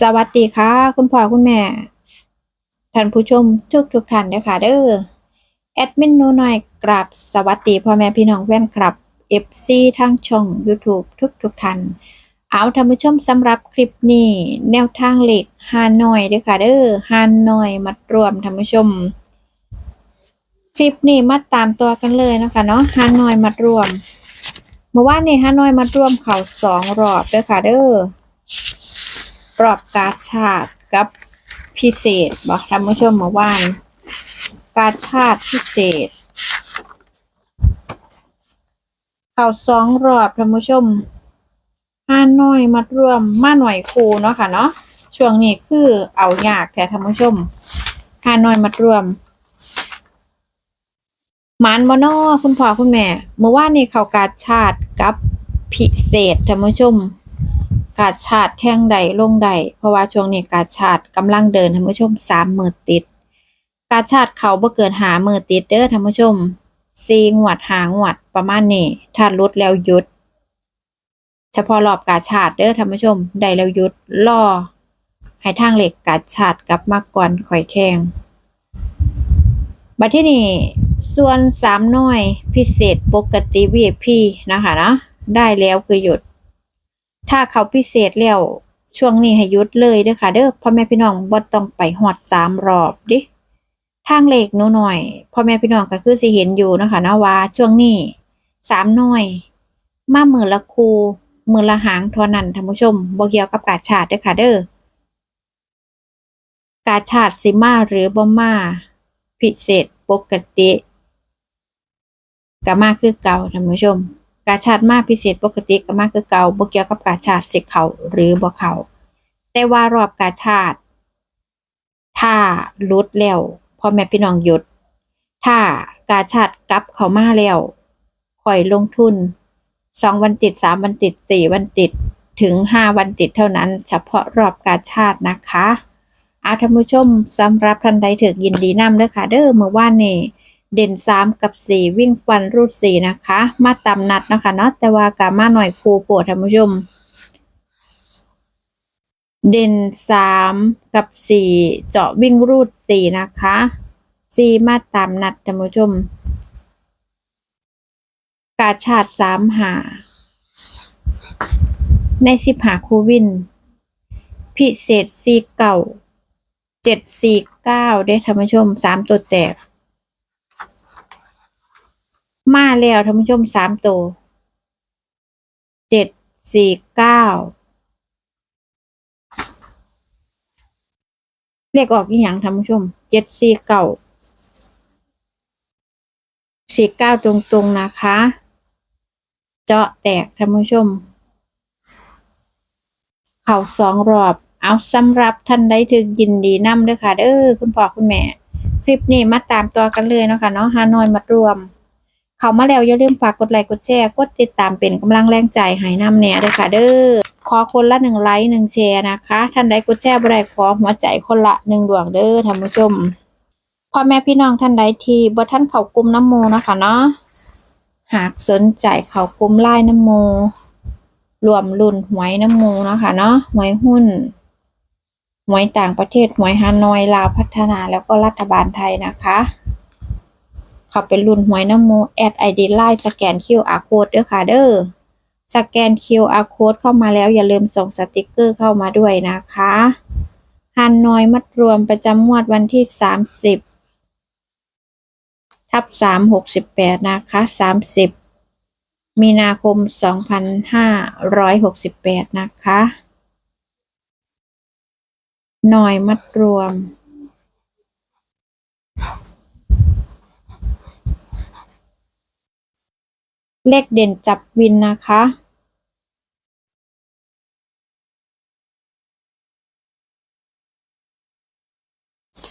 สวัสดีค่ะ คุณพ่อคุณแม่ ท่านผู้ชมทุกทุกท่านนะคะเด้อแอดมินนูน่อยกราบสวัสดีพ่อแม่พี่น้องแฟนคลับ FC ทางช่อง YouTube ทุกทุกท่านเอาท่านผู้ชมสำหรับคลิปนี้ แนวทางเหล็กฮานอยเด้อค่ะเด้อฮานอยมัดรวมท่านผู้ชม คลิปนี้มาตามตัวกันเลยนะคะเนาะฮานอยมัดรวมเมื่อวานนี้ฮานอยมัดรวมเข่าสองรอบเด้อค่ะเด้อ รอบการชาติกับพิเศษบอกท่านผู้ชมเมื่อวานการชาติพิเศษ เข่าสองรอบท่านผู้ชมห้าน้อยมัดรวมมาหน่วยครูเนาะค่ะเนาะช่วงนี้คือเอายากแท้ท่านผู้ชมห้าน้อยมัดรวมหมันบ่นอคุณพ่อคุณแม่ เมื่อวานนี้เขาการชาติกับพิเศษท่านผู้ชม กาดชาติแท่งใดลงใดเพราะว่าช่วงนี้กาดชาติกำลังเดินท่านผู้ชมสามมือติด กาดชาติเขาบ่เกินหามือติดเด้อท่านผู้ชมซีงวดหางวดประมาณนี้ถ้าลดแล้วหยุด เฉพาะรอบกาชาติเด้อท่านผู้ชมได้แล้วหยุดล่อให้ทางเหล็กกาชาติกลับมาก่อนข่อยแทงบัดที่นี่ส่วนสามน้อยพิเศษปกติ VIP นะคะเนาะได้แล้วคือหยุด ถ้าเขาพิเศษแล้วช่วงนี้ให้ยุดเลยเด้อค่ะ เด้อพ่อแม่พี่น้องบ่ต้องไปหอดสามรอบดิทางเลขนูหน่อยพ่อแม่พี่น้องก็คือสิเห็นอยู่นะคะนะว่าช่วงนี้สามหน่อย มามือละคูหมือละหางท่านั้นท่านผู้ชมบ่เกี่ยวกับกาชาติเด้อค่ะเด้อกาชาติสิมาหรือบ่มาพิเศษปกติก็มาคือเก่าท่านผู้ชม กาชาติมากพิเศษปกติก็มากคือเก่าบ่เกี่ยวกับกาชาติสิเขาหรือบ่เขาแต่ว่ารอบกาชาติถ้าลุดแล้วพ่อแม่พี่น้องหยุด ถ้ากาชาติกลับเขามาแล้วค่อยลงทุนสองวันติดสามวันติดสี่วันติดถึงห้าวันติดเท่านั้น เฉพาะรอบกาชาตินะคะอาท่านผู้ชมสำหรับท่านใดถึกยินดีนำเด้อค่ะ เด้อเมื่อวานนี้ เด่นสามกับสี่วิ่งฟันรูดสี่นะคะ มาตามนัดนะคะเนาะแต่ว่ากามาหน่อยครูโปรดท่านผู้ชม เด่นสามกับสี่เจาะวิ่งรูดสี่นะคะสี่มาตามนัดท่านผู้ชม กาชาติสามหา ในสิบหาครูวิน พิเศษสี่เก่าเจ็ดสี่เก้าได้ท่านผู้ชมสามตัวแตก มาแล้วท่านผู้ชมสามตัวเจ็ดสี่เก้าเลขออกอีหยังท่านผู้ชมเจ็ดสี่เก้าสี่เก้าตรงๆนะคะ เจาะแตกท่านผู้ชม เข่าสองรอบ เอาสำหรับท่านใดถึกยินดีนำเด้อค่ะเด้อคุณพ่อคุณแม่ คลิปนี้มาตามตัวกันเลยเนาะค่ะเนาะฮานอยมารวม เข้ามาแล้วอย่าลืมฝากกดไลค์กดแชร์กดติดตามเป็นกำลังแรงใจให้นำเนี่ยด้วยค่ะเด้อขอคนละหนึ่งไลค์หนึ่งแชร์นะคะ ท่านใดกดแชร์บ่ได้ขอหัวใจคนละหนึ่งดวงเด้อท่านผู้ชมพ่อแม่พี่น้องท่านใดที่บ่ท่านเข้ากลุ่มน้ำโมเนาะค่ะเนาะหากสนใจเข้ากลุ่มไล่น้ำโมรวมรุ่นหวยน้ำโมเนาะค่ะเนาะหวยหุ้นหวยต่างประเทศหวยฮานอยลาวพัฒนาแล้วก็รัฐบาลไทยนะคะ เขาเป็นรุ่นหวยน้ำโมแอดไอดีไลน์สแกน QR code ด้อค่ะเด้อสแกน QR code เข้ามาแล้วอย่าลืมส่งสติกเกอร์เข้ามาด้วยนะคะฮันนอยมัดรวมประจำงวดวันที่ 30 ทับ 368 นะคะ 30 มีนาคม 2568 นะคะหน่อยมัดรวม เลขเด่นจับวินนะคะ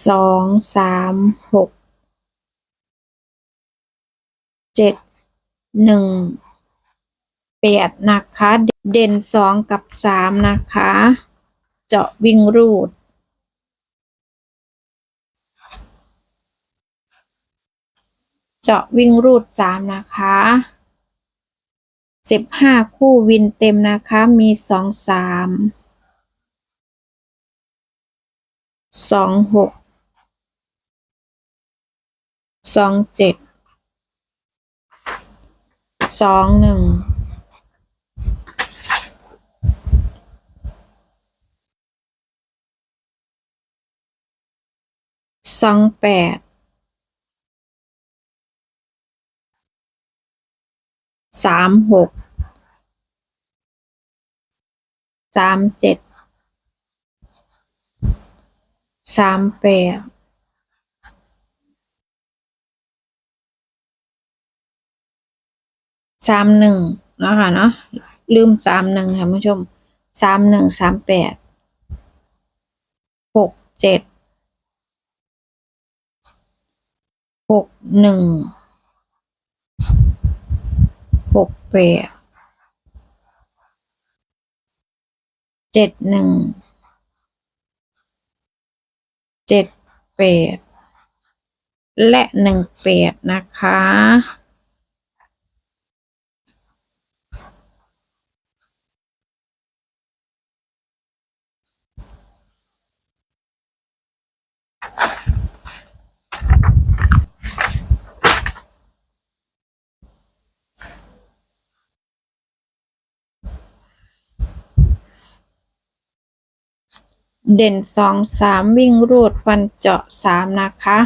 สองสามหก เจ็ดหนึ่งแปดนะคะ เด่นสองกับสามนะคะ เจาะวิ่งรูดเจาะวิ่งรูดสามนะคะ สิบห้าคู่วินเต็มนะคะมีสองสามสองหกสองเจ็ดสองหนึ่งสองแปด สามหกสามเจ็ดสามแปดสามหนึ่งนะคะเนาะลืมสามหนึ่งค่ะผู้ชมสามหนึ่งสามแปดหกเจ็ดหกหนึ่ง หกแปดเจ็ดหนึ่งเจ็ดแปดและหนึ่งแปดนะคะ เด่นสองสามวิ่งรูดฟันเจาะสามนะคะ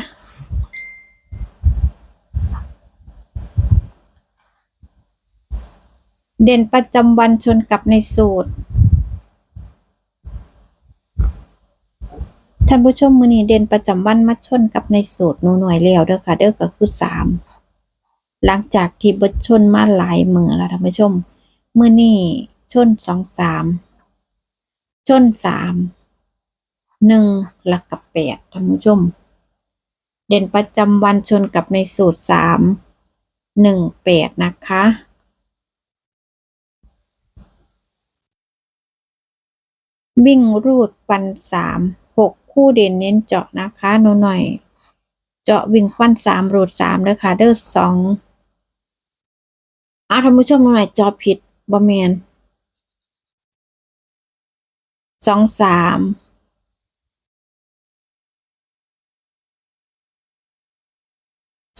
เด่นประจำวันชนกับในสูตร ท่านผู้ชมมือนี้เด่นประจำวันมาชนกับในสูตรหนูหน่วยแล้วเด้อค่ะ เด้อก็คือสามหลังจากที่บดชนมาหลายมือแล้วท่านผู้ชมมือนี้ชนสองสามชนสาม หนึ่งหลักกับแปดท่านผู้ชม เด่นประจำวันชนกับในสูตรสามหนึ่งแปดนะคะวิ่งรูดฟันสามหกคู่เด่นเน้นเจาะนะคะหนูหน่อย เจาะวิ่งฟันสามรูดสามเด้อค่ะเด้อสองอาท่านผู้ชมหนูหน่อยเจาะผิดบ่แมนสองสาม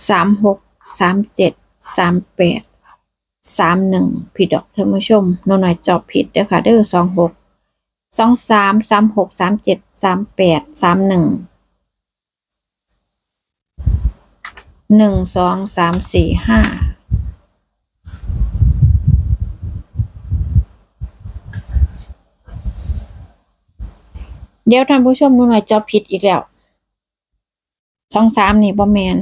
สามหกสามเจ็ดสามแปดสามหนึ่งผิดดอกท่านผู้ชมหนหน่อยจอบผิดเด้อค่ะเด้อสองหกสองสามสามหกสามเจ็ดสามแปดสามหนึ่งหนึ่งสองสามสี่ห้าเดี๋ยวท่านผู้ชมหนูหน่อยจอบผิดอีกแล้วสองสามนี่บ่แมน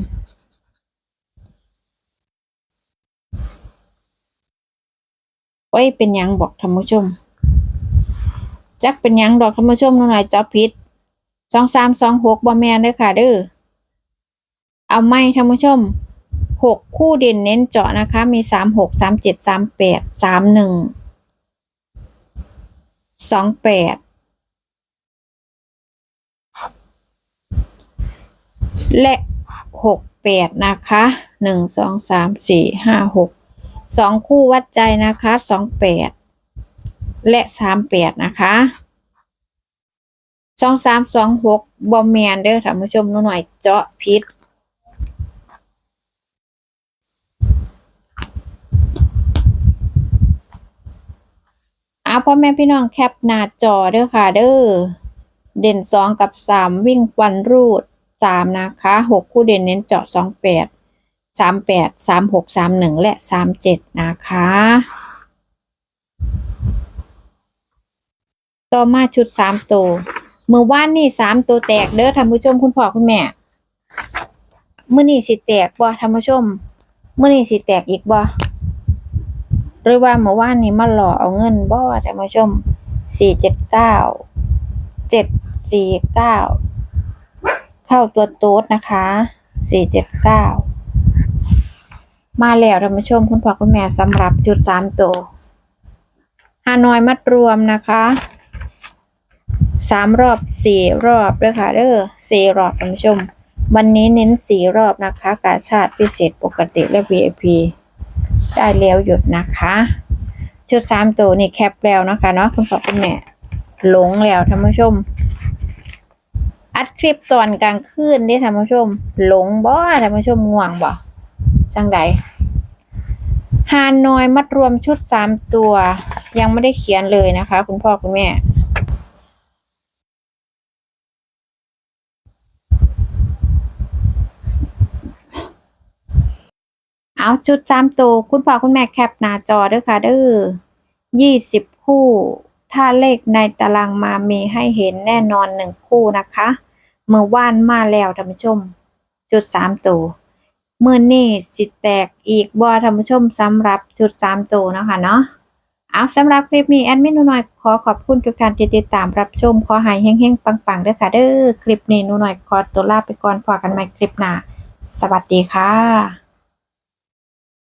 โอ้เป็นยังบอกท่านผู้ชม จักเป็นยังดอกท่านผู้ชมหน่อยจับผิดสองสามสองหกบอแมนเด้อค่ะเด้อเอาไม่ท่านผู้ชมหกคู่เด่นเน้นเจาะนะคะ มีสามหกสามเจ็ดสามแปดสามหนึ่งสองแปดและหกแปดนะคะหนึ่งสองสามสี่ห้าหก สองคู่วัดใจนะคะสองแปดและสามแปดนะคะสองสามสองหกบอมแมนเด้อท่านผู้ชมนูหน่อยเจาะพิษอาพ่อแม่พี่น้องแคปหน้าจอเด้อค่ะเด้อเด่นสองกับสามวิ่งวันรูดสามนะคะหกคู่เด่นเน้นเจาะสองแปด สามแปดสามหกสามหนึ่งและสามเจ็ดนะคะ ต่อมาชุดสามตัวเมื่อวานนี่สามตัวแตกเด้อท่านผู้ชมคุณพ่อคุณแม่เมื่อนี่สิแตกบ่ท่านผู้ชมมื่อนี่สิแตกอีกบ่หรือว่าเมื่อวานนี้มาหล่อเอาเงินบ่ท่านผู้ชมสี่เจ็ดเก้าเจ็ดสี่เก้าเข้าตัวโต๊ดนะคะสี่เจ็ดเก้า มาแล้วท่านผู้ชมคุณพ่อคุณแม่สำหรับจุดสามตัวฮานอยมัดรวมนะคะสามรอบสี่รอบด้วยค่ะเด้อสี่รอบท่านผู้ชม วันนี้เน้นสี่รอบนะคะ กาชาติพิเศษปกติและ VIP ได้แล้วหยุดนะคะ ชุดสามตัวนี่แคปแล้วนะคะเนาะคุณพ่อคุณแม่หลงแล้วท่านผู้ชม อัดคลิปตอนกลางคืนเด้ท่านผู้ชม หลงบ่ท่านผู้ชมง่วงบ่ จังใดฮานอยมัดรวมชุดสามตัว ยังไม่ได้เขียนเลยนะคะ คุณพ่อคุณแม่ เอาจุดสามตัว คุณพ่อคุณแม่แคปหน้าจอด้อค่ะเด้อยี่สิบคู่ ถ้าเลขในตารางมามีให้เห็นแน่นอนหนึ่งคู่นะคะ เมื่อว่านมาแล้วท่านผู้ชม จุดสามตัว เมื่อนี่สิแตกอีกบอท่านผู้ชมสำหรับจุดสามตัวนะคะเนาะเอาสำหรับคลิปนี้แอดมินหนูน้อยขอขอบคุณทุกท่านที่ติดตามรับชมขอหายแห้งๆปังๆด้อค่ะเด้อคลิปนี้หนูน้อยขอตัวลาไปก่อนพอกันใหม่คลิปหน้าสวัสดีค่ะ